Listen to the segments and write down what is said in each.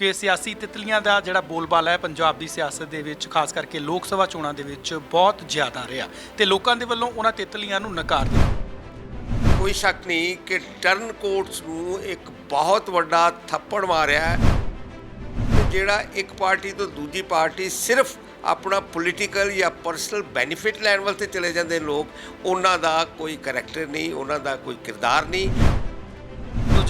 ਕਿ ਸਿਆਸੀ ਤਿਤਲੀਆਂ ਦਾ ਜਿਹੜਾ ਬੋਲਬਾਲਾ ਹੈ ਪੰਜਾਬ ਦੀ ਸਿਆਸਤ ਦੇ ਵਿੱਚ, ਖਾਸ ਕਰਕੇ ਲੋਕ ਸਭਾ ਚੋਣਾਂ ਦੇ ਵਿੱਚ ਬਹੁਤ ਜ਼ਿਆਦਾ ਰਿਹਾ ਤੇ ਲੋਕਾਂ ਦੇ ਵੱਲੋਂ ਉਹਨਾਂ ਤਿਤਲੀਆਂ ਨੂੰ ਨਕਾਰ ਦਿੱਤਾ। ਕੋਈ ਸ਼ੱਕ ਨਹੀਂ ਕਿ ਟਰਨ ਕੋਟਸ ਨੂੰ ਇੱਕ ਬਹੁਤ ਵੱਡਾ ਥੱਪੜ ਮਾਰਿਆ ਹੈ। ਜਿਹੜਾ ਇੱਕ ਪਾਰਟੀ ਤੋਂ ਦੂਜੀ ਪਾਰਟੀ ਸਿਰਫ ਆਪਣਾ ਪੋਲੀਟੀਕਲ ਜਾਂ ਪਰਸਨਲ ਬੈਨੀਫਿਟ ਲੈਣ ਵਾਸਤੇ ਚਲੇ ਜਾਂਦੇ ਲੋਕ, ਉਹਨਾਂ ਦਾ ਕੋਈ ਕੈਰੈਕਟਰ ਨਹੀਂ, ਉਹਨਾਂ ਦਾ ਕੋਈ ਕਿਰਦਾਰ ਨਹੀਂ।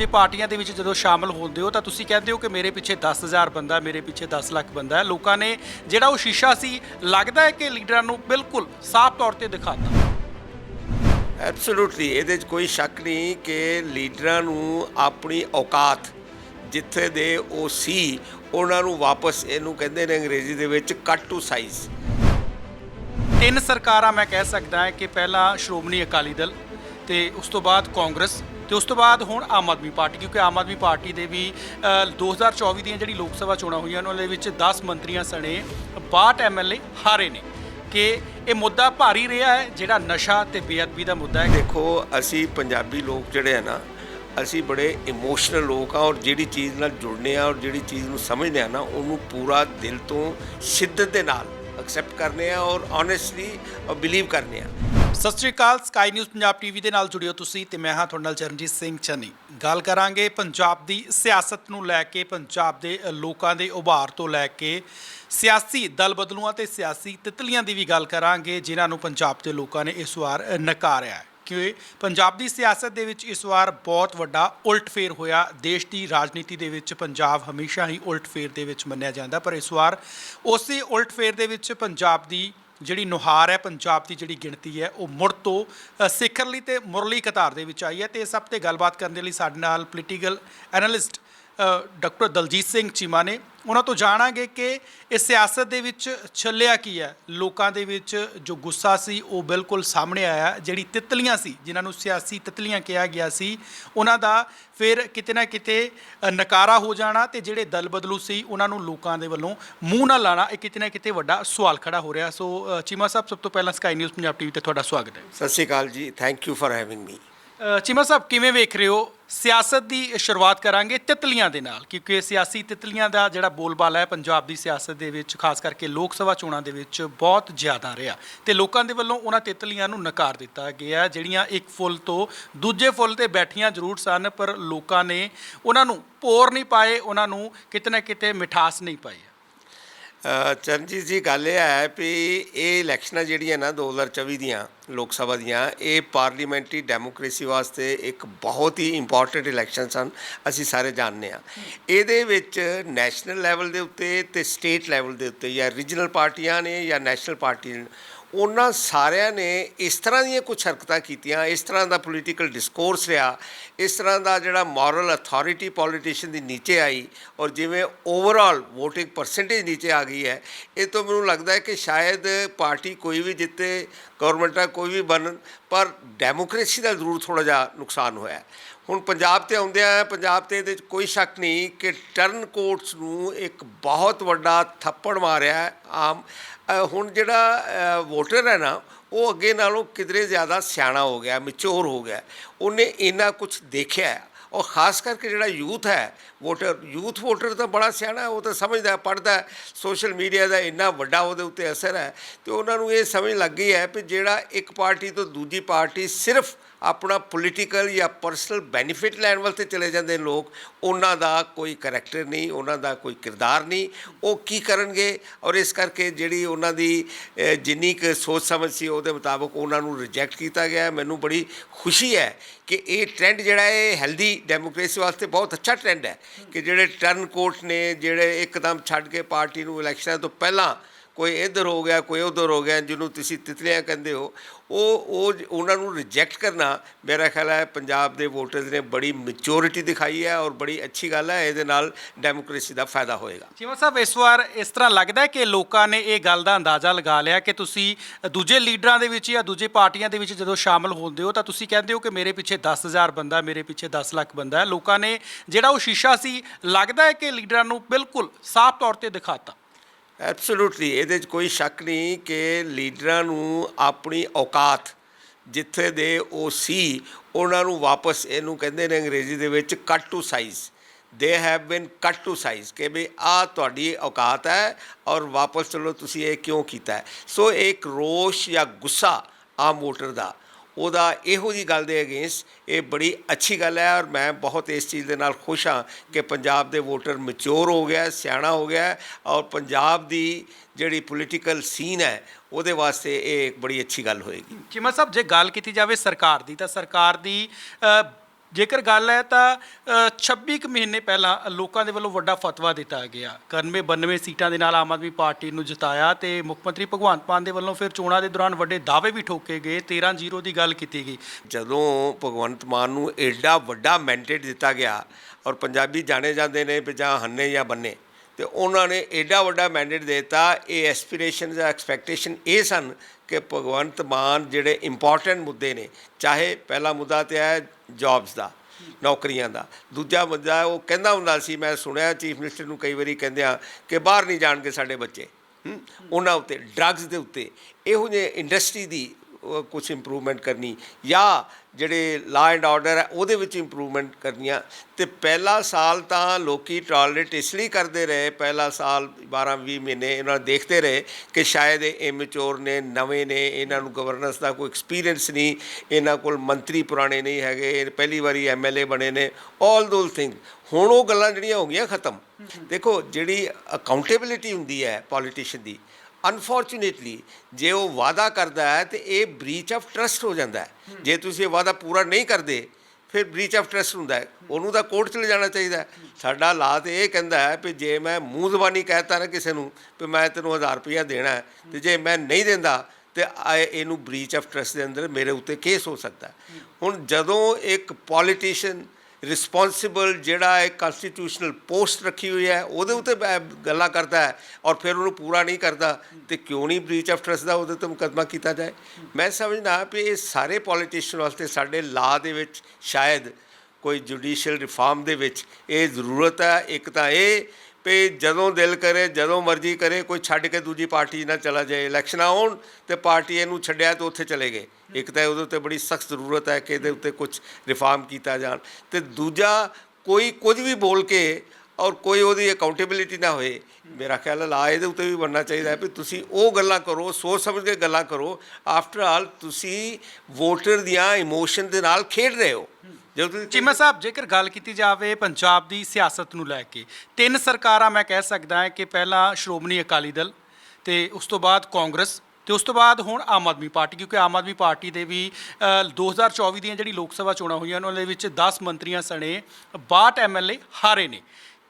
ਦੂਜੀ ਪਾਰਟੀਆਂ ਦੇ ਵਿੱਚ ਜਦੋਂ ਸ਼ਾਮਲ ਹੁੰਦੇ ਹੋ ਤਾਂ ਤੁਸੀਂ ਕਹਿੰਦੇ ਹੋ ਕਿ ਮੇਰੇ ਪਿੱਛੇ 10000 ਬੰਦਾ ਮੇਰੇ ਪਿੱਛੇ 10 ਲੱਖ ਬੰਦਾ ਹੈ। ਲੋਕਾਂ ਨੇ ਜਿਹੜਾ ਉਹ ਸ਼ੀਸ਼ਾ ਸੀ ਲੱਗਦਾ ਹੈ ਕਿ ਲੀਡਰਾਂ ਨੂੰ ਬਿਲਕੁਲ ਸਾਫ਼ ਤੌਰ ਤੇ ਦਿਖਾਤਾ। ਐਬਸੋਲੂਟਲੀ ਇਹਦੇ 'ਚ ਕੋਈ ਸ਼ੱਕ ਨਹੀਂ ਕਿ ਲੀਡਰਾਂ ਨੂੰ ਆਪਣੀ ਔਕਾਤ ਜਿੱਥੇ ਦੇ ਉਹ ਸੀ ਉਹਨਾਂ ਨੂੰ ਵਾਪਸ ਇਹਨੂੰ ਕਹਿੰਦੇ ਨੇ ਅੰਗਰੇਜ਼ੀ ਦੇ ਵਿੱਚ ਕੱਟ ਟੂ ਸਾਈਜ਼ ਤਿੰਨ ਸਰਕਾਰਾਂ ਮੈਂ ਕਹਿ ਸਕਦਾ ਹਾਂ ਕਿ ਪਹਿਲਾਂ ਸ਼੍ਰੋਮਣੀ ਅਕਾਲੀ ਦਲ ਤੇ ਉਸ ਤੋਂ ਬਾਅਦ ਕਾਂਗਰਸ ਤੇ ਉਸ ਤੋਂ ਬਾਅਦ ਹੁਣ ਆਮ ਆਦਮੀ ਪਾਰਟੀ ਕਿਉਂਕਿ ਆਮ ਆਦਮੀ ਪਾਰਟੀ ਦੇ ਵੀ ਅ, 2024 ਦੀਆਂ ਜਿਹੜੀ ਲੋਕ ਸਭਾ ਚੋਣਾਂ ਹੋਈਆਂ ਉਹਨਾਂ ਦੇ ਵਿੱਚ 10 ਮੰਤਰੀਆਂ ਸਣੇ 62 ਐਮਐਲਏ ਹਾਰੇ ਨੇ। ਕਿ ਇਹ ਮੁੱਦਾ ਭਾਰੀ ਰਿਹਾ ਹੈ ਜਿਹੜਾ ਨਸ਼ਾ ਤੇ ਬੇਅਦਬੀ ਦਾ ਮੁੱਦਾ ਹੈ। ਦੇਖੋ ਅਸੀਂ ਪੰਜਾਬੀ ਲੋਕ ਜਿਹੜੇ ਆ ਨਾ ਅਸੀਂ ਬੜੇ ਇਮੋਸ਼ਨਲ ਲੋਕ ਆ ਔਰ ਜਿਹੜੀ ਚੀਜ਼ ਨਾਲ ਜੁੜਨੇ ਆ ਔਰ ਜਿਹੜੀ ਚੀਜ਼ ਨੂੰ ਸਮਝਦੇ ਆ ਨਾ ਉਹਨੂੰ ਪੂਰਾ ਦਿਲ ਤੋਂ ਸ਼ਿੱਦਤ ਦੇ ਨਾਲ ਐਕਸੈਪਟ ਕਰਨੇ ਆ ਔਰ ਓਨੈਸਟਲੀ ਬਿਲੀਵ ਕਰਨੇ ਆ। ਸਤਿ ਸ਼੍ਰੀ ਅਕਾਲ ਸਕਾਈ ਨਿਊਜ਼ ਪੰਜਾਬ ਟੀਵੀ ਦੇ ਨਾਲ ਜੁੜਿਓ ਤੁਸੀਂ ਤੇ ਮੈਂ ਹਾਂ ਤੁਹਾਡੇ ਨਾਲ ਚਰਨਜੀਤ ਸਿੰਘ ਚੰਨੀ। ਗੱਲ ਕਰਾਂਗੇ ਪੰਜਾਬ ਦੀ ਸਿਆਸਤ ਨੂੰ ਲੈ ਕੇ, ਪੰਜਾਬ ਦੇ ਲੋਕਾਂ ਦੇ ਉਭਾਰ ਤੋਂ ਲੈ ਕੇ ਸਿਆਸੀ ਦਲ ਬਦਲੂਆਂ ਤੇ ਸਿਆਸੀ ਤਿਤਲੀਆਂ ਦੀ ਵੀ ਗੱਲ ਕਰਾਂਗੇ, ਜਿਨ੍ਹਾਂ ਨੂੰ ਪੰਜਾਬ ਦੇ ਲੋਕਾਂ ਨੇ ਇਸ ਵਾਰ ਨਕਾਰਿਆ ਹੈ। ਕਿ ਪੰਜਾਬ ਦੀ ਸਿਆਸਤ ਦੇ ਵਿੱਚ ਇਸ ਵਾਰ ਬਹੁਤ ਵੱਡਾ ਉਲਟਫੇਰ ਹੋਇਆ। ਦੇਸ਼ ਦੀ ਰਾਜਨੀਤੀ ਦੇ ਵਿੱਚ ਪੰਜਾਬ ਹਮੇਸ਼ਾ ਹੀ ਉਲਟਫੇਰ ਦੇ ਵਿੱਚ ਮੰਨਿਆ ਜਾਂਦਾ, ਪਰ ਇਸ ਵਾਰ ਉਸੇ ਉਲਟਫੇਰ ਦੇ ਵਿੱਚ ਪੰਜਾਬ ਦੀ ਜਿਹੜੀ ਨੁਹਾਰ ਹੈ ਪੰਜਾਬ ਦੀ ਜਿਹੜੀ ਗਿਣਤੀ ਹੈ ਉਹ ਮੁੜ ਤੋਂ ਅ, ਸਿਖਰਲੀ ਤੇ ਮੁਰਲੀ ਕਤਾਰ ਦੇ ਵਿੱਚ ਆਈ ਹੈ ਤੇ ਇਸ ਸਭ ਤੇ ਗੱਲਬਾਤ ਕਰਨ ਦੇ ਲਈ ਸਾਡੇ ਨਾਲ political analyst doctor Daljit Singh Cheema ਨੇ। ਉਹਨਾਂ ਤੋਂ ਜਾਣਾਂਗੇ ਕਿ ਇਸ ਸਿਆਸਤ ਦੇ ਵਿੱਚ ਛੱਲਿਆ ਕੀ ਹੈ। ਲੋਕਾਂ ਦੇ ਵਿੱਚ ਜੋ ਗੁੱਸਾ ਸੀ, ਉਹ ਬਿਲਕੁਲ ਸਾਹਮਣੇ ਆਇਆ। ਜਿਹੜੀ ਤਿਤਲੀਆਂ ਸੀ, ਜਿਨ੍ਹਾਂ ਨੂੰ ਸਿਆਸੀ ਤਿਤਲੀਆਂ ਕਿਹਾ ਗਿਆ ਸੀ, ਉਹਨਾਂ ਦਾ ਫਿਰ ਕਿਤੇ ਨਾ ਕਿਤੇ ਨਕਾਰਾ ਹੋ ਜਾਣਾ ਤੇ ਜਿਹੜੇ ਦਲ ਬਦਲੂ ਸੀ, ਉਹਨਾਂ ਨੂੰ ਲੋਕਾਂ ਦੇ ਵੱਲੋਂ ਮੂੰਹ ਨਾਲ ਲਾਣਾ, ਇਹ ਕਿਤੇ ਨਾ ਕਿਤੇ ਵੱਡਾ ਸਵਾਲ ਖੜਾ ਹੋ ਰਿਹਾ। ਸੋ ਚੀਮਾ ਸਾਹਿਬ, ਸਭ ਤੋਂ ਪਹਿਲਾਂ ਸਕਾਈ ਨਿਊਜ਼ ਪੰਜਾਬ ਟੀਵੀ ਤੇ ਤੁਹਾਡਾ ਸਵਾਗਤ ਹੈ। ਸਤਿ ਸ਼੍ਰੀ ਅਕਾਲ ਜੀ। Thank you for having me Cheema ਸਾਹਿਬ, ਕਿਵੇਂ ਵੇਖ ਰਹੇ ਹੋ? ਸਿਆਸਤ ਦੀ ਸ਼ੁਰੂਆਤ ਕਰਾਂਗੇ ਤਿਤਲੀਆਂ ਦੇ ਨਾਲ, ਕਿਉਂਕਿ ਸਿਆਸੀ ਤਿਤਲੀਆਂ ਦਾ ਜਿਹੜਾ ਬੋਲਬਾਲਾ ਹੈ ਪੰਜਾਬ ਦੀ ਸਿਆਸਤ ਦੇ ਵਿੱਚ, ਖਾਸ ਕਰਕੇ ਲੋਕ ਸਭਾ ਚੋਣਾਂ ਦੇ ਵਿੱਚ ਬਹੁਤ ਜ਼ਿਆਦਾ ਰਿਹਾ ਤੇ ਲੋਕਾਂ ਦੇ ਵੱਲੋਂ ਉਹਨਾਂ ਤਿਤਲੀਆਂ ਨੂੰ ਨਕਾਰ ਦਿੱਤਾ ਗਿਆ ਜਿਹੜੀਆਂ ਇੱਕ ਫੁੱਲ ਤੋਂ ਦੂਜੇ ਫੁੱਲ ਤੇ ਬੈਠੀਆਂ ਜ਼ਰੂਰ ਸਨ, ਪਰ ਲੋਕਾਂ ਨੇ ਉਹਨਾਂ ਨੂੰ ਪੋਰ ਨਹੀਂ ਪਾਏ, ਉਹਨਾਂ ਨੂੰ ਕਿਤੇ ਨਾ ਕਿਤੇ ਮਿਠਾਸ ਨਹੀਂ ਪਾਈ ਚਰਨਜੀਤ ਜੀ, ਗੱਲ ਇਹ ਹੈ ਵੀ ਇਹ ਇਲੈਕਸ਼ਨਾਂ ਜਿਹੜੀਆਂ ਨਾ 2024 ਦੀਆਂ ਲੋਕ ਸਭਾ ਦੀਆਂ, ਇਹ ਪਾਰਲੀਮੈਂਟਰੀ ਡੈਮੋਕ੍ਰੇਸੀ ਵਾਸਤੇ ਇੱਕ ਬਹੁਤ ਹੀ ਇੰਪੋਰਟੈਂਟ ਇਲੈਕਸ਼ਨ ਸਨ, ਅਸੀਂ ਸਾਰੇ ਜਾਣਦੇ ਆ ਇਹਦੇ ਵਿੱਚ ਨੈਸ਼ਨਲ ਲੈਵਲ ਦੇ ਉੱਤੇ ਤੇ ਸਟੇਟ ਲੈਵਲ ਦੇ ਉੱਤੇ ਜਾਂ ਰੀਜਨਲ ਪਾਰਟੀਆਂ ਨੇ ਜਾਂ ਨੈਸ਼ਨਲ ਪਾਰਟੀ ਉਹਨਾਂ ਸਾਰਿਆਂ ਨੇ ਇਸ ਤਰ੍ਹਾਂ ਦੀਆਂ ਕੁਝ ਹਰਕਤਾਂ ਕੀਤੀਆਂ, ਇਸ ਤਰ੍ਹਾਂ ਦਾ ਪੋਲੀਟੀਕਲ ਡਿਸਕੋਰਸ ਰਿਹਾ, ਇਸ ਤਰ੍ਹਾਂ ਦਾ ਜਿਹੜਾ ਮੋਰਲ ਅਥਾਰਟੀ ਪੋਲੀਟੀਸ਼ੀਅਨ ਦੀ ਨੀਚੇ ਆਈ ਔਰ ਜਿਵੇਂ ਓਵਰਆਲ VOTING ਪਰਸੈਂਟੇਜ ਨੀਚੇ ਆ ਗਈ ਹੈ, ਇਹ ਤੋਂ ਮੈਨੂੰ ਲੱਗਦਾ ਹੈ ਕਿ ਸ਼ਾਇਦ ਪਾਰਟੀ ਕੋਈ ਵੀ ਜਿੱਤੇ ਗਵਰਨਮੈਂਟਾਂ ਕੋਈ ਵੀ ਬਣਨ, ਪਰ ਡੈਮੋਕ੍ਰੇਸੀ ਦਾ ਜ਼ਰੂਰ ਥੋੜਾ ਜਿਹਾ ਨੁਕਸਾਨ ਹੋਇਆ ਹੁਣ ਪੰਜਾਬ ਤੇ ਆਉਂਦੇ ਆ, ਪੰਜਾਬ ਤੇ ਇਹਦੇ 'ਚ ਕੋਈ ਸ਼ੱਕ ਨਹੀਂ ਕਿ ਟਰਨ ਕੋਟਸ ਨੂੰ ਇੱਕ ਬਹੁਤ ਵੱਡਾ ਥੱਪੜ ਮਾਰਿਆ ਆਮ ਹੁਣ ਜਿਹੜਾ ਵੋਟਰ ਹੈ ਨਾ, ਉਹ ਅੱਗੇ ਨਾਲੋਂ ਕਿਧਰੇ ਜ਼ਿਆਦਾ ਸਿਆਣਾ ਹੋ ਗਿਆ ਮੈਚੁਰ ਹੋ ਗਿਆ। ਉਹਨੇ ਇੰਨਾ ਕੁਝ ਦੇਖਿਆ ਔਰ ਖਾਸ ਕਰਕੇ ਜਿਹੜਾ ਯੂਥ ਹੈ ਵੋਟਰ ਯੂਥ ਵੋਟਰ ਤਾਂ ਬੜਾ ਸਿਆਣਾ ਉਹ ਤਾਂ ਸਮਝਦਾ ਪੜਦਾ ਸੋਸ਼ਲ ਮੀਡੀਆ ਦਾ ਇੰਨਾ ਵੱਡਾ ਉਹਦੇ ਉੱਤੇ ਅਸਰ ਹੈ। ਤੇ ਉਹਨਾਂ ਨੂੰ ਇਹ ਸਮਝ ਲੱਗ ਗਈ ਹੈ ਕਿ ਜਿਹੜਾ ਇੱਕ ਪਾਰਟੀ ਤੋਂ ਦੂਜੀ ਪਾਰਟੀ ਸਿਰਫ ਆਪਣਾ ਪੋਲੀਟੀਕਲ ਜਾਂ ਪਰਸਨਲ ਬੈਨੀਫਿਟ ਲੈਣ ਵਾਸਤੇ ਚਲੇ ਜਾਂਦੇ ਲੋਕ, ਉਹਨਾਂ ਦਾ ਕੋਈ ਕੈਰੈਕਟਰ ਨਹੀਂ, ਉਹਨਾਂ ਦਾ ਕੋਈ ਕਿਰਦਾਰ ਨਹੀਂ। ਉਹ ਕੀ ਕਰਨਗੇ? ਔਰ ਇਸ ਕਰਕੇ ਜਿਹੜੀ ਉਹਨਾਂ ਦੀ ਜਿੰਨੀ ਕੁ ਸੋਚ ਸਮਝ ਸੀ ਉਹਦੇ ਮੁਤਾਬਕ ਉਹਨਾਂ ਨੂੰ ਰਿਜੈਕਟ ਕੀਤਾ ਗਿਆ। ਮੈਨੂੰ ਬੜੀ ਖੁਸ਼ੀ ਹੈ ਕਿ ਇਹ ਟ੍ਰੈਂਡ ਜਿਹੜਾ ਹੈ ਹੈਲਦੀ ਡੈਮੋਕ੍ਰੇਸੀ ਵਾਸਤੇ ਬਹੁਤ ਅੱਛਾ ਟ੍ਰੈਂਡ ਹੈ। ਕਿ ਜਿਹੜੇ ਟਰਨ ਕੋਰਟ ਨੇ, ਜਿਹੜੇ ਇੱਕਦਮ ਛੱਡ ਕੇ ਪਾਰਟੀ ਨੂੰ ਇਲੈਕਸ਼ਨਾਂ ਤੋਂ ਪਹਿਲਾਂ ਕੋਈ ਇੱਧਰ ਹੋ ਗਿਆ, ਕੋਈ ਉੱਧਰ ਹੋ ਗਿਆ, ਜਿਹਨੂੰ ਤੁਸੀਂ ਤਿਤਲੀਆਂ ਕਹਿੰਦੇ ਹੋ, ਉਹ ਉਹ ਉਹਨਾਂ ਨੂੰ ਰਿਜੈਕਟ ਕਰਨਾ ਮੇਰਾ ਖਿਆਲ ਹੈ ਪੰਜਾਬ ਦੇ ਵੋਟਰਸ ਨੇ ਬੜੀ ਮੈਚੁਰਿਟੀ ਦਿਖਾਈ ਹੈ ਔਰ ਬੜੀ ਅੱਛੀ ਗੱਲ ਹੈ, ਇਹਦੇ ਨਾਲ ਡੈਮੋਕ੍ਰੇਸੀ ਦਾ ਫਾਇਦਾ ਹੋਏਗਾ। ਚੀਮਾ ਸਾਹਿਬ, ਇਸ ਵਾਰ ਇਸ ਤਰ੍ਹਾਂ ਲੱਗਦਾ ਹੈ ਕਿ ਲੋਕਾਂ ਨੇ ਇਹ ਗੱਲ ਦਾ ਅੰਦਾਜ਼ਾ ਲਗਾ ਲਿਆ ਕਿ ਤੁਸੀਂ ਦੂਜੇ ਲੀਡਰਾਂ ਦੇ ਵਿੱਚ ਜਾਂ ਦੂਜੇ ਪਾਰਟੀਆਂ ਦੇ ਵਿੱਚ ਜਦੋਂ ਸ਼ਾਮਲ ਹੁੰਦੇ ਹੋ ਤਾਂ ਤੁਸੀਂ ਕਹਿੰਦੇ ਹੋ ਕਿ ਮੇਰੇ ਪਿੱਛੇ 10000 ਬੰਦਾ, ਮੇਰੇ ਪਿੱਛੇ 10 ਲੱਖ ਬੰਦਾ ਹੈ। ਲੋਕਾਂ ਨੇ ਜਿਹੜਾ ਉਹ ਸ਼ੀਸ਼ਾ ਸੀ, ਲੱਗਦਾ ਹੈ ਕਿ ਲੀਡਰਾਂ ਨੂੰ ਬਿਲਕੁਲ ਸਾਫ਼ ਤੌਰ ਤੇ ਦਿਖਾਤਾ। ਐਬਸੋਲੂਟਲੀ ਇਹਦੇ 'ਚ ਕੋਈ ਸ਼ੱਕ ਨਹੀਂ ਕਿ ਲੀਡਰਾਂ ਨੂੰ ਆਪਣੀ ਔਕਾਤ ਜਿੱਥੇ ਦੇ ਉਹ ਸੀ, ਉਹਨਾਂ ਨੂੰ ਵਾਪਸ ਇਹਨੂੰ ਕਹਿੰਦੇ ਨੇ ਅੰਗਰੇਜ਼ੀ ਦੇ ਵਿੱਚ ਕੱਟ ਟੂ ਸਾਈਜ਼ ਦੇ have been cut to size ਕਿ ਵੀ ਆ ਤੁਹਾਡੀ ਔਕਾਤ ਹੈ ਔਰ ਵਾਪਸ ਚਲੋ ਤੁਸੀਂ ਇਹ ਕਿਉਂ ਕੀਤਾ ਹੈ? ਸੋ ਇੱਕ ਰੋਸ਼ ਜਾਂ ਗੁੱਸਾ ਆਮ ਵੋਟਰ ਦਾ ਉਹਦਾ ਇਹੋ ਜੀ ਗੱਲ ਦੇ ਅਗੇਂਸਟ ਇਹ ਬੜੀ ਅੱਛੀ ਗੱਲ ਹੈ ਔਰ ਮੈਂ ਬਹੁਤ ਇਸ ਚੀਜ਼ ਦੇ ਨਾਲ ਖੁਸ਼ ਹਾਂ ਕਿ ਪੰਜਾਬ ਦੇ ਵੋਟਰ ਮੈਚੁਰ ਹੋ ਗਿਆ, ਸਿਆਣਾ ਹੋ ਗਿਆ ਔਰ ਪੰਜਾਬ ਦੀ ਜਿਹੜੀ ਪੋਲੀਟੀਕਲ ਸੀਨ ਹੈ, ਉਹਦੇ ਵਾਸਤੇ ਇਹ ਇੱਕ ਬੜੀ ਅੱਛੀ ਗੱਲ ਹੋਏਗੀ। ਚੀਮਾ ਸਾਹਿਬ, ਜੇ ਗੱਲ ਕੀਤੀ ਜਾਵੇ ਸਰਕਾਰ ਦੀ, ਤਾਂ ਸਰਕਾਰ ਦੀ ਜੇਕਰ ਗੱਲ ਹੈ ਤਾਂ ਅ, 26 ਕੁ ਮਹੀਨੇ ਪਹਿਲਾਂ ਲੋਕਾਂ ਦੇ ਵੱਲੋਂ ਵੱਡਾ ਫਤਵਾ ਦਿੱਤਾ ਗਿਆ। 91 92 ਸੀਟਾਂ ਦੇ ਨਾਲ ਆਮ ਆਦਮੀ ਪਾਰਟੀ ਨੂੰ ਜਿਤਾਇਆ ਤੇ ਮੁੱਖ ਮੰਤਰੀ ਭਗਵੰਤ ਮਾਨ ਦੇ ਵੱਲੋਂ ਫਿਰ ਚੋਣਾਂ ਦੇ ਦੌਰਾਨ ਵੱਡੇ ਦਾਅਵੇ ਵੀ ਠੋਕੇ ਗਏ। 13-0 ਦੀ ਗੱਲ ਕੀਤੀ ਗਈ। ਜਦੋਂ ਭਗਵੰਤ ਮਾਨ ਨੂੰ ਐਡਾ ਵੱਡਾ ਮੈਂਡੇਟ ਦਿੱਤਾ ਗਿਆ ਔਰ ਪੰਜਾਬੀ ਜਾਣੇ ਜਾਂਦੇ ਨੇ ਵੀ ਜਾਂ ਹੰਨੇ ਜਾਂ ਬੰਨੇ ਤੇ ਉਹਨਾਂ ਨੇ ਐਡਾ ਵੱਡਾ ਮੈਂਡੇਟ ਦਿੱਤਾ। ਇਹ ਐਸਪੀਰੇਸ਼ਨ ਜਾਂ ਐਕਸਪੈਕਟੇਸ਼ਨ ਇਹ ਸਨ ਕਿ ਭਗਵੰਤ ਮਾਨ ਜਿਹੜੇ ਇੰਪੋਰਟੈਂਟ ਮੁੱਦੇ ਨੇ, ਚਾਹੇ ਪਹਿਲਾ ਮੁੱਦਾ ਤੇ ਹੈ ਜੌਬਸ ਦਾ, ਨੌਕਰੀਆਂ ਦਾ। ਦੂਜਾ ਮੁੱਦਾ ਉਹ ਕਹਿੰਦਾ ਹੁੰਦਾ ਸੀ, ਮੈਂ ਸੁਣਿਆ ਚੀਫ ਮਿਨਿਸਟਰ ਨੂੰ ਕਈ ਵਾਰੀ ਕਹਿੰਦਿਆਂ ਕਿ ਬਾਹਰ ਨਹੀਂ ਜਾਣਗੇ ਸਾਡੇ ਬੱਚੇ। ਉਹਨਾਂ ਉੱਤੇ ਡਰੱਗਸ ਦੇ ਉੱਤੇ। ਇਹੋ ਜਿਹੇ ਇੰਡਸਟਰੀ ਦੀ ਕੁਝ ਇੰਪਰੂਵਮੈਂਟ ਕਰਨੀ ਜਾਂ ਜਿਹੜੇ ਲਾ ਐਂਡ ਆਰਡਰ ਹੈ, ਉਹਦੇ ਵਿੱਚ ਇੰਪਰੂਵਮੈਂਟ ਕਰਨੀਆਂ। ਤੇ ਪਹਿਲਾ ਸਾਲ ਤਾਂ ਲੋਕੀ ਟਾਲਰੇਟ ਇਸ ਲਈ ਕਰਦੇ ਰਹੇ, ਪਹਿਲਾ ਸਾਲ 12 20 ਮਹੀਨੇ ਇਹਨਾਂ ਦੇਖਦੇ ਰਹੇ ਕਿ ਸ਼ਾਇਦ ਇਹ ਇਮੈਚੋਰ ਨੇ, ਨਵੇਂ ਨੇ, ਇਹਨਾਂ ਨੂੰ ਗਵਰਨੈਂਸ ਦਾ ਕੋਈ ਐਕਸਪੀਰੀਅੰਸ ਨਹੀਂ, ਇਹਨਾਂ ਕੋਲ ਮੰਤਰੀ ਪੁਰਾਣੇ ਨਹੀਂ ਹੈਗੇ, ਇਹ ਪਹਿਲੀ ਵਾਰੀ ਐਮਐਲਏ ਬਣੇ ਨੇ ਆਲ ਦੋਲ ਥਿੰਗ ਹੁਣ ਉਹ ਗੱਲਾਂ ਜਿਹੜੀਆਂ ਹੋ ਗਈਆਂ, ਖਤਮ। ਦੇਖੋ, ਜਿਹੜੀ ਅਕਾਊਂਟੇਬਿਲਿਟੀ ਹੁੰਦੀ ਹੈ ਪੋਲੀਟੀਸ਼ੀਅਨ ਦੀ ਅਨਫੋਰਚੂਨੇਟਲੀ ਜੇ ਉਹ ਵਾਅਦਾ ਕਰਦਾ ਹੈ ਤੇ ਇਹ ਬ੍ਰੀਚ ਆਫ ਟਰਸਟ ਹੋ ਜਾਂਦਾ ਹੈ। ਜੇ ਤੁਸੀਂ ਇਹ ਵਾਅਦਾ ਪੂਰਾ ਨਹੀਂ ਕਰਦੇ ਫਿਰ ਬ੍ਰੀਚ ਆਫ ਟਰਸਟ ਹੁੰਦਾ ਹੈ। ਉਹਨੂੰ ਤਾਂ ਕੋਰਟ 'ਚ ਲੈ ਜਾਣਾ ਚਾਹੀਦਾ। ਸਾਡਾ ਲਾ ਤੇ ਇਹ ਕਹਿੰਦਾ ਹੈ ਕਿ ਜੇ ਮੈਂ ਮੂੰਹ ਜ਼ਬਾਨੀ ਕਹਿਤਾ ਨਾ ਕਿਸੇ ਨੂੰ ਕਿ ਮੈਂ ਤੈਨੂੰ 1000 ਰੁਪਇਆ ਦੇਣਾ ਹੈ ਤੇ ਜੇ ਮੈਂ ਨਹੀਂ ਦਿੰਦਾ ਤੇ ਇਹਨੂੰ ਬ੍ਰੀਚ ਆਫ ਟਰਸਟ ਦੇ ਅੰਦਰ ਮੇਰੇ ਉੱਤੇ ਕੇਸ ਹੋ ਸਕਦਾ। ਹੁਣ ਜਦੋਂ ਇੱਕ ਪੋਲੀਟੀਸ਼ੀਅਨ ਰਿਸਪੌਂਸਿਬਲ ਜਿਹੜਾ ਇੱਕ ਕਨਸਟੀਟਿਊਸ਼ਨਲ ਪੋਸਟ ਰੱਖੀ ਹੋਈ ਹੈ, ਉਹਦੇ ਉੱਤੇ ਗੱਲਾਂ ਕਰਦਾ ਹੈ ਔਰ ਫਿਰ ਉਹਨੂੰ ਪੂਰਾ ਨਹੀਂ ਕਰਦਾ ਤੇ ਕਿਉਂ ਨਹੀਂ ਬ੍ਰੀਚ ਆਫ ਟਰਸਟ ਦਾ ਉਹਦੇ ਤੇ ਮੁਕੱਦਮਾ ਕੀਤਾ ਜਾਏ? ਮੈਂ ਸਮਝਦਾ ਵੀ ਇਹ ਸਾਰੇ ਪੋਲੀਟੀਸ਼ੀਅਨ ਵਾਸਤੇ ਸਾਡੇ ਲਾ ਦੇ ਵਿੱਚ ਸ਼ਾਇਦ ਕੋਈ ਜੁਡੀਸ਼ੀਅਲ ਰਿਫਾਰਮ ਦੇ ਵਿੱਚ ਇਹ ਜ਼ਰੂਰਤ ਹੈ। ਇੱਕ ਤਾਂ ਇਹ ਵੀ ਜਦੋਂ ਦਿਲ ਕਰੇ, ਜਦੋਂ ਮਰਜ਼ੀ ਕਰੇ, ਕੋਈ ਛੱਡ ਕੇ ਦੂਜੀ ਪਾਰਟੀ ਨਾਲ ਚਲਾ ਜਾਏ। ਇਲੈਕਸ਼ਨ ਆਉਣ ਤੇ ਪਾਰਟੀ ਇਹਨੂੰ ਛੱਡਿਆ ਤੇ ਉੱਥੇ ਚਲੇ ਗਏ। ਇੱਕ ਤਾਂ ਉਹਦੇ ਉੱਤੇ ਬੜੀ ਸਖਤ ਜ਼ਰੂਰਤ ਹੈ ਕਿ ਇਹਦੇ ਉੱਤੇ ਕੁਝ ਰਿਫਾਰਮ ਕੀਤਾ ਜਾਣ। ਤੇ ਦੂਜਾ, ਕੋਈ ਕੁਝ ਵੀ ਬੋਲ ਕੇ ਔਰ ਕੋਈ ਉਹਦੀ ਅਕਾਊਂਟੇਬਿਲਿਟੀ ਨਾ ਹੋਏ, ਮੇਰਾ ਖਿਆਲ ਹੈ ਲਾ ਇਹਦੇ ਉੱਤੇ ਵੀ ਬਣਨਾ ਚਾਹੀਦਾ ਹੈ ਵੀ ਤੁਸੀਂ ਉਹ ਗੱਲਾਂ ਕਰੋ, ਸੋਚ ਸਮਝ ਕੇ ਗੱਲਾਂ ਕਰੋ। ਆਫਟਰ ਆਲ ਤੁਸੀਂ ਵੋਟਰ ਦੀਆਂ ਇਮੋਸ਼ਨ ਦੇ ਨਾਲ ਖੇਡ ਰਹੇ ਹੋ। ਜਦੋਂ ਤੁਸੀਂ ਚੀਮਾ ਸਾਹਿਬ ਜੇਕਰ ਗੱਲ ਕੀਤੀ ਜਾਵੇ ਪੰਜਾਬ ਦੀ ਸਿਆਸਤ ਨੂੰ ਲੈ ਕੇ ਤਿੰਨ ਸਰਕਾਰਾਂ ਮੈਂ ਕਹਿ ਸਕਦਾ ਹਾਂ ਕਿ ਪਹਿਲਾਂ ਸ਼੍ਰੋਮਣੀ ਅਕਾਲੀ ਦਲ ਤੇ ਉਸ ਤੋਂ ਬਾਅਦ ਕਾਂਗਰਸ ਤੇ ਉਸ ਤੋਂ ਬਾਅਦ ਹੁਣ ਆਮ ਆਦਮੀ ਪਾਰਟੀ ਕਿਉਂਕਿ ਆਮ ਆਦਮੀ ਪਾਰਟੀ ਦੇ ਵੀ ਅ, 2024 ਦੀਆਂ ਜਿਹੜੀ ਲੋਕ ਸਭਾ ਚੋਣਾਂ ਹੋਈਆਂ ਉਹਨਾਂ ਦੇ ਵਿੱਚ 10 ਮੰਤਰੀਆਂ ਸਣੇ 62 ਐਮਐਲਏ ਹਾਰੇ ਨੇ।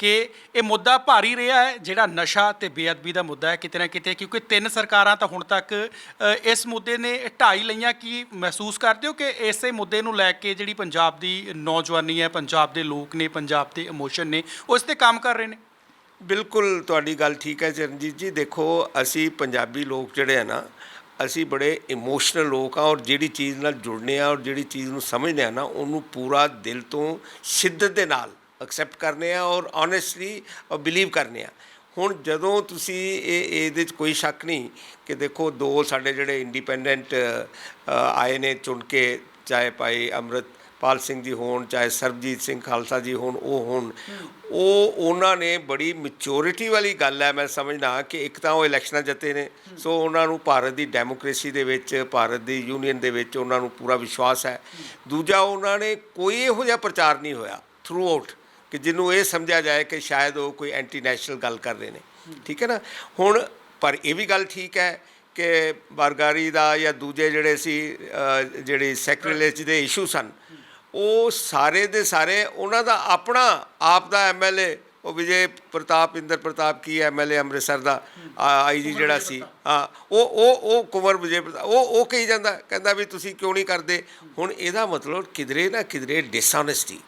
ਕਿ ਇਹ ਮੁੱਦਾ ਭਾਰੀ ਰਿਹਾ ਹੈ, ਜਿਹੜਾ ਨਸ਼ਾ ਤੇ ਬੇਅਦਬੀ ਦਾ ਮੁੱਦਾ ਹੈ ਕਿਤੇ ਨਾ ਕਿਤੇ, ਕਿਉਂਕਿ ਤਿੰਨ ਸਰਕਾਰਾਂ ਤਾਂ ਹੁਣ ਤੱਕ ਇਸ ਮੁੱਦੇ ਨੇ ਢਾਈ ਲਈਆਂ ਕੀ ਮਹਿਸੂਸ ਕਰਦੇ ਹੋ ਕਿ ਇਸੇ ਮੁੱਦੇ ਨੂੰ ਲੈ ਕੇ ਜਿਹੜੀ ਪੰਜਾਬ ਦੀ ਨੌਜਵਾਨੀ ਹੈ, ਪੰਜਾਬ ਦੇ ਲੋਕ ਨੇ, ਪੰਜਾਬ ਦੇ ਇਮੋਸ਼ਨ ਨੇ ਉਸ ਤੇ ਕੰਮ ਕਰ ਰਹੇ ਨੇ? ਬਿਲਕੁਲ ਤੁਹਾਡੀ ਗੱਲ ਠੀਕ ਹੈ ਚਰਨਜੀਤ ਜੀ। ਦੇਖੋ, ਅਸੀਂ ਪੰਜਾਬੀ ਲੋਕ ਜਿਹੜੇ ਆ ਨਾ, ਅਸੀਂ ਬੜੇ ਇਮੋਸ਼ਨਲ ਲੋਕ ਆ ਔਰ ਜਿਹੜੀ ਚੀਜ਼ ਨਾਲ ਜੁੜਨੇ ਆ ਔਰ ਜਿਹੜੀ ਚੀਜ਼ ਨੂੰ ਸਮਝਦੇ ਆ ਨਾ, ਉਹਨੂੰ ਪੂਰਾ ਦਿਲ ਤੋਂ ਸ਼ਿੱਦਤ ਦੇ ਨਾਲ ਐਕਸੈਪਟ ਕਰਨੇ ਆ ਔਰ ਓਨੈਸਟਲੀ ਔਰ ਬਿਲੀਵ ਕਰਨੇ ਆ। ਹੁਣ ਜਦੋਂ ਤੁਸੀਂ ਇਹ, ਇਹਦੇ 'ਚ ਕੋਈ ਸ਼ੱਕ ਨਹੀਂ ਕਿ ਦੇਖੋ ਦੋ ਸਾਡੇ ਜਿਹੜੇ ਇੰਡੀਪੈਂਡੈਂਟ ਆਏ ਨੇ ਚੁਣ ਕੇ, ਚਾਹੇ ਭਾਈ ਅੰਮ੍ਰਿਤਪਾਲ ਸਿੰਘ ਜੀ ਹੋਣ, ਚਾਹੇ ਸਰਬਜੀਤ ਸਿੰਘ ਖਾਲਸਾ ਜੀ ਹੋਣ, ਉਹ ਹੋਣ, ਉਹ ਉਹਨਾਂ ਨੇ ਬੜੀ ਮੈਚੁਰਿਟੀ ਵਾਲੀ ਗੱਲ ਹੈ, ਮੈਂ ਸਮਝਦਾ ਕਿ ਇੱਕ ਤਾਂ ਉਹ ਇਲੈਕਸ਼ਨਾਂ ਜਿੱਤੇ ਨੇ, ਸੋ ਉਹਨਾਂ ਨੂੰ ਭਾਰਤ ਦੀ ਡੈਮੋਕ੍ਰੇਸੀ ਦੇ ਵਿੱਚ, ਭਾਰਤ ਦੀ ਯੂਨੀਅਨ ਦੇ ਵਿੱਚ ਉਹਨਾਂ ਨੂੰ ਪੂਰਾ ਵਿਸ਼ਵਾਸ ਹੈ। ਦੂਜਾ, ਉਹਨਾਂ ਨੇ ਕੋਈ ਇਹੋ ਜਿਹਾ ਪ੍ਰਚਾਰ ਨਹੀਂ ਹੋਇਆ ਥਰੂ ਆਊਟ ਕਿ ਜਿਹਨੂੰ ਇਹ ਸਮਝਿਆ ਜਾਏ ਕਿ ਸ਼ਾਇਦ ਉਹ ਕੋਈ ਐਂਟੀ ਨੈਸ਼ਨਲ ਗੱਲ ਕਰ ਰਹੇ ਨੇ। ਠੀਕ ਹੈ ਨਾ? ਹੁਣ ਪਰ ਇਹ ਵੀ ਗੱਲ ਠੀਕ ਹੈ ਕਿ ਬਰਗਾਰੀ ਦਾ ਜਾਂ ਦੂਜੇ ਜਿਹੜੇ ਸੀ ਜਿਹੜੀ ਸੈਕਰੇਲੇਜ ਦੇ ਇਸ਼ੂ ਸਨ ਉਹ ਸਾਰੇ ਦੇ ਸਾਰੇ ਉਹਨਾਂ ਦਾ ਆਪਣਾ ਆਪ ਦਾ ਐਮਐਲਏ ਉਹ ਵਿਜੇ ਪ੍ਰਤਾਪ ਇੰਦਰ ਪ੍ਰਤਾਪ ਕੀ ਐਮਐਲਏ ਅੰਮ੍ਰਿਤਸਰ ਦਾ ਆਈਜੀ ਜਿਹੜਾ ਸੀ। ਹਾਂ ਉਹ ਉਹ ਉਹ ਕੁੰਵਰ ਵਿਜੇ ਪ੍ਰਤਾਪ ਉਹ ਉਹ ਕਹੀ ਜਾਂਦਾ ਕਹਿੰਦਾ ਵੀ ਤੁਸੀਂ ਕਿਉਂ ਨਹੀਂ ਕਰਦੇ? ਹੁਣ ਇਹਦਾ ਮਤਲਬ ਕਿਧਰੇ ਨਾ ਕਿਧਰੇ dishonesty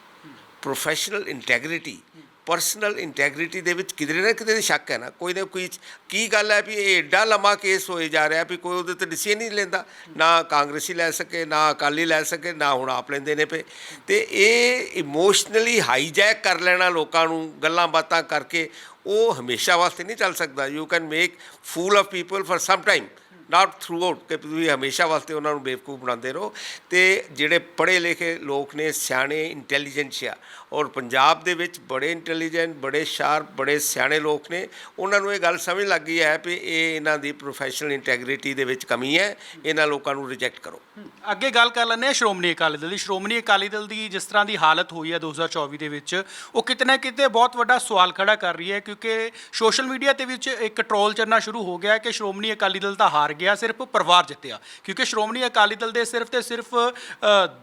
professional integrity personal integrity ਦੇ ਵਿੱਚ ਕਿਧਰੇ ਨਾ ਕਿਧਰੇ ਸ਼ੱਕ ਹੈ ਨਾ। ਕੋਈ ਨਾ ਕੋਈ ਕੀ ਗੱਲ ਹੈ ਵੀ ਇਹ ਐਡਾ ਲੰਮਾ ਕੇਸ ਹੋਏ ਜਾ ਰਿਹਾ ਵੀ ਕੋਈ ਉਹਦੇ ਤੇ ਡਿਸੀਜਨ ਨਹੀਂ ਲੈਂਦਾ। ਨਾ ਕਾਂਗਰਸੀ ਲੈ ਸਕੇ, ਨਾ ਅਕਾਲੀ ਲੈ ਸਕੇ, ਨਾ ਹੁਣ ਆਪ ਲੈਂਦੇ ਨੇ ਪਏ। ਤੇ ਇਹ ਇਮੋਸ਼ਨਲੀ ਹਾਈਜੈਕ ਕਰ ਲੈਣਾ ਲੋਕਾਂ ਨੂੰ, ਗੱਲਾਂ ਬਾਤਾਂ ਕਰਕੇ, ਉਹ ਹਮੇਸ਼ਾ ਵਾਸਤੇ ਨਹੀਂ ਚੱਲ ਸਕਦਾ। You can make fool of people for some time not throughout ਕਿ ਤੁਸੀਂ ਹਮੇਸ਼ਾ ਵਾਸਤੇ ਉਹਨਾਂ ਨੂੰ ਬੇਵਕੂਫ ਬਣਾਉਂਦੇ ਰਹੋ। ਤੇ ਜਿਹੜੇ ਪੜ੍ਹੇ ਲਿਖੇ ਲੋਕ ਨੇ, ਸਿਆਣੇ ਇੰਟੈਲੀਜੈਂਟ ਆ, ਔਰ ਪੰਜਾਬ ਦੇ ਵਿੱਚ ਬੜੇ ਇੰਟੈਲੀਜੈਂਟ ਬੜੇ ਸ਼ਾਰਪ ਬੜੇ ਸਿਆਣੇ ਲੋਕ ਨੇ, ਉਹਨਾਂ ਨੂੰ ਇਹ ਗੱਲ ਸਮਝ ਲੱਗ ਗਈ ਹੈ ਕਿ ਇਹ ਇਹਨਾਂ ਦੀ ਪ੍ਰੋਫੈਸ਼ਨਲ ਇੰਟੈਗ੍ਰਿਟੀ ਦੇ ਵਿੱਚ ਕਮੀ ਹੈ, ਇਹਨਾਂ ਲੋਕਾਂ ਨੂੰ ਰਿਜੈਕਟ ਕਰੋ। ਅੱਗੇ ਗੱਲ ਕਰ ਲੈਂਦੇ ਹਾਂ ਸ਼੍ਰੋਮਣੀ ਅਕਾਲੀ ਦਲ ਦੀ। ਸ਼੍ਰੋਮਣੀ ਅਕਾਲੀ ਦਲ ਦੀ ਜਿਸ ਤਰ੍ਹਾਂ ਦੀ ਹਾਲਤ ਹੋਈ ਹੈ 2024 ਦੇ ਵਿੱਚ, ਉਹ ਕਿਤੇ ਨਾ ਕਿਤੇ ਬਹੁਤ ਵੱਡਾ ਸਵਾਲ ਖੜਾ ਕਰ ਰਹੀ ਹੈ, ਕਿਉਂਕਿ ਸੋਸ਼ਲ ਮੀਡੀਆ ਤੇ ਵਿੱਚ ਇੱਕ ਟ੍ਰੋਲ ਚੱਲਣਾ ਸ਼ੁਰੂ ਹੋ ਗਿਆ ਕਿ ਸ਼੍ਰੋਮਣੀ ਅਕਾਲੀ ਦਲ ਤਾਂ ਹਾਰ ਗਿਆ ਸਿਰਫ ਪਰਿਵਾਰ ਜਿੱਤਿਆ। ਕਿਉਂਕਿ ਸ਼੍ਰੋਮਣੀ ਅਕਾਲੀ ਦਲ ਦੇ ਸਿਰਫ ਤੇ ਸਿਰਫ